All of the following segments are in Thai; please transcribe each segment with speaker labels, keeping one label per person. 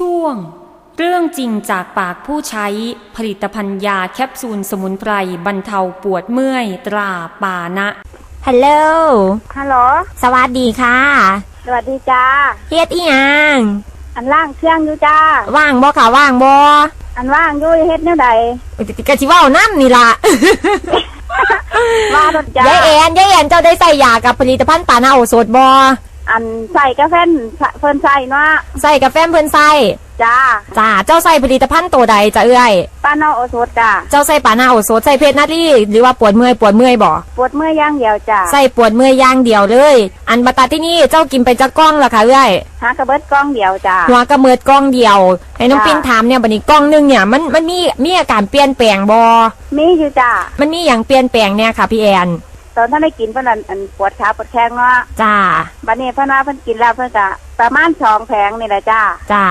Speaker 1: ช่วง เรื่องจริงจากปากผู้ใช้ผลิตภัณฑ์ยาแคปซูลสมุนไพรบรรเทาปวดเมื่อยตราปานะ
Speaker 2: ฮัลโหล
Speaker 3: ฮัลโหล
Speaker 2: สวัสดีค่ะ
Speaker 3: สวัสดีจ้า
Speaker 2: เฮ็ดอีหยัง
Speaker 3: อันล่างเครื่องอยู่จ้า
Speaker 2: ว่างบ่ค่ะว่างบ่
Speaker 3: อันว่างอยู่เฮ็ดแนวใด
Speaker 2: กะสิเว้าน้ำนี่ล่ะ
Speaker 3: ว่ารถจ้ายา
Speaker 2: ยแอนยายแอนเจ้าได้ใส่ยากับผลิตภัณฑ์ปานาโอสดบ่
Speaker 3: อันใส่กาแฟนเพิ่นใส่เนาะ
Speaker 2: ใส่กับแฟมเพิ่นใส่
Speaker 3: จ้า
Speaker 2: จ้าเจ้าใส่ผลิตภัณฑ์ตัวใดจ้ะเอ้ย
Speaker 3: ป้าเนาโอโซดจ้า
Speaker 2: เจ้าใส่ปานาโอสดใส่เพชรนาทีหรือว่าปวดเมื่อยปวดเมื่อยบ่
Speaker 3: ปวดเมื่อยอย่างเดียวจ้า
Speaker 2: ใส่ปวดเมื่อยอย่างเดียวเลย อันบัตตาที่นี่เจ้ากินไปจักกล้องล่ะค่ะเอ้ย
Speaker 3: หากระเบิดกล้องเดียวจ้า
Speaker 2: หัวกระเมิดกล้องเดียวให้น้อง
Speaker 3: จ้า
Speaker 2: ปิ้นถามเนี่ยบัดนี้กล้องหนึงเนี่ยมันมันมีมีอาการเปลี่ยนแปลงบ่
Speaker 3: มีอยู่จ้า
Speaker 2: มันมีอย่างเปลี่ยนแปลงเนี่ยค่ะพี่แอน
Speaker 3: ต อนท่านได้กินเพิ่นอันอันปวดขาปวดแข้งเนาะ
Speaker 2: จ้า
Speaker 3: บัดนี้เพิ่นว่าเพิ่นกินแล้วเพิ่นก็ประมาณสองแผงนี่แหละจ้า
Speaker 2: จ้า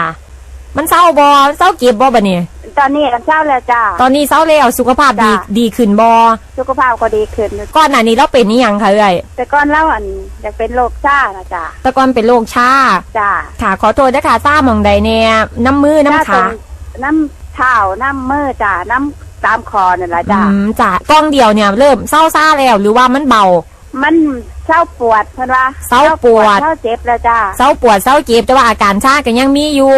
Speaker 2: มันเศร้าบ่เศร้าเก็บบ่บัดนี้
Speaker 3: ตอนนี้กันเช้าแล้วจ้า
Speaker 2: ตอนนี้เศร้าแล้วสุขภาพดี
Speaker 3: จ้า
Speaker 2: ดีขึ้นบ่
Speaker 3: สุขภาพก็ดีขึ้นอยู่
Speaker 2: ก่อนหน้านี้เราเป็นนี่ยังค่ะเอ้ย
Speaker 3: แต่ก่อนเล่าอันอยากเป็นโรคซ่านะจ้า
Speaker 2: แต่ก่อนเป็นโรคชา
Speaker 3: จ้า
Speaker 2: ค่ะขอโทษด้วยค่ะซ่าหมองใดเนี่ยน้ำมือน้ำขา
Speaker 3: ตรงน้ำเท้าน้ำมือจ้าน้ำ ตามคอนั่นแหละ
Speaker 2: อื
Speaker 3: จ้า
Speaker 2: มจ้ากล้องเดียวเนี่ยเริ่มเศร้าซ่าแล้วหรือว่ามันเบา
Speaker 3: มันเศร้าปวดเพิ่นว่า
Speaker 2: เศร้าปวด
Speaker 3: เศร้าเจ็บแล้วจ้า
Speaker 2: เศร้าปวดเศร้าเจ็บแต่ว่าอาการชาก็ยังมีอยู่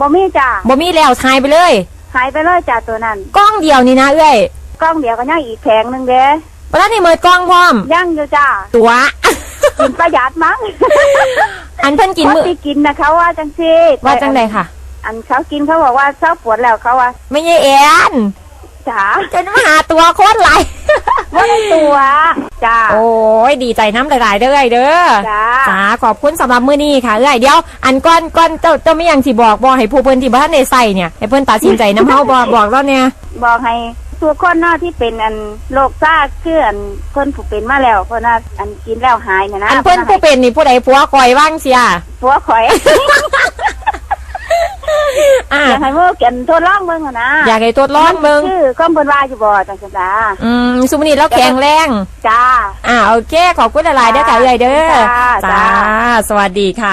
Speaker 3: บ่มีจ้า
Speaker 2: บ่มีแล้วหายไปเลย
Speaker 3: หายไปเลยจ้าตัวนั้น
Speaker 2: กล้องเดียวนี่นะเอ้ย
Speaker 3: กล้องเดียวก็ยังอีกแผงหนึงเด้
Speaker 2: วันนั้นนี่เมิดกล้องพร้อม
Speaker 3: ยังอยู่จ้า
Speaker 2: ตัว
Speaker 3: กินประหยัดมั้ง
Speaker 2: อันเพิ่นกิน
Speaker 3: คน
Speaker 2: มือ
Speaker 3: ที่กินนะเขาว่าจังซี่
Speaker 2: ว่าจังใดค่ะ
Speaker 3: อันเขากินเขาบอกว่าเศร้าปวดแล้วเขาว่า
Speaker 2: ไม่ใช่แอน
Speaker 3: จ้า
Speaker 2: จะมาหาตัวโคตรไหลาย
Speaker 3: ว่าได้ตัวจ้า
Speaker 2: โอ้ยดีใจน้ำหลายๆเด้อเอ้ยเด้อ
Speaker 3: จ้า
Speaker 2: จ้าขอบคุณสำหรับมื้อนี้ค่ะเอ้ยเดี๋ยวอันก้อนก้อนเจ้าเจ้าไม่ยังสิบอกบอกให้ผู้เพิ่นที่บ้านในใส่เนี่ยให้เพิ่นตัดสินใจน้ำเฮาบอกบอกแล้วเนี่ย
Speaker 3: บอกให้ทุกคนเนาะที่เป็นอันโรคซ่าคืออันคนผู้เป็นมาแล้วเพิ่นว่าอันกินแล้วหายเนี่ยนะ
Speaker 2: อันเพิ่นผู้เป็นนี่ผู้ใดผัวคอยว่างเสีย
Speaker 3: ผัวข่อย
Speaker 2: อ่า
Speaker 3: อยากให้โมกันทดลองเบิ่งอะนะ
Speaker 2: อยากให้ทดลองเบิ่ง
Speaker 3: คือข้อมเพิ่นว่าอยู่บ่จังซั่นจ้า
Speaker 2: อืมสุมอนี้แล้วแข็งแรง
Speaker 3: จ้า
Speaker 2: อ่าโอเค ขอบคุณหลายๆเด้อค่ะเอ้ยเด้อ
Speaker 3: จ้าจ้า
Speaker 2: สวัสดีค่ะ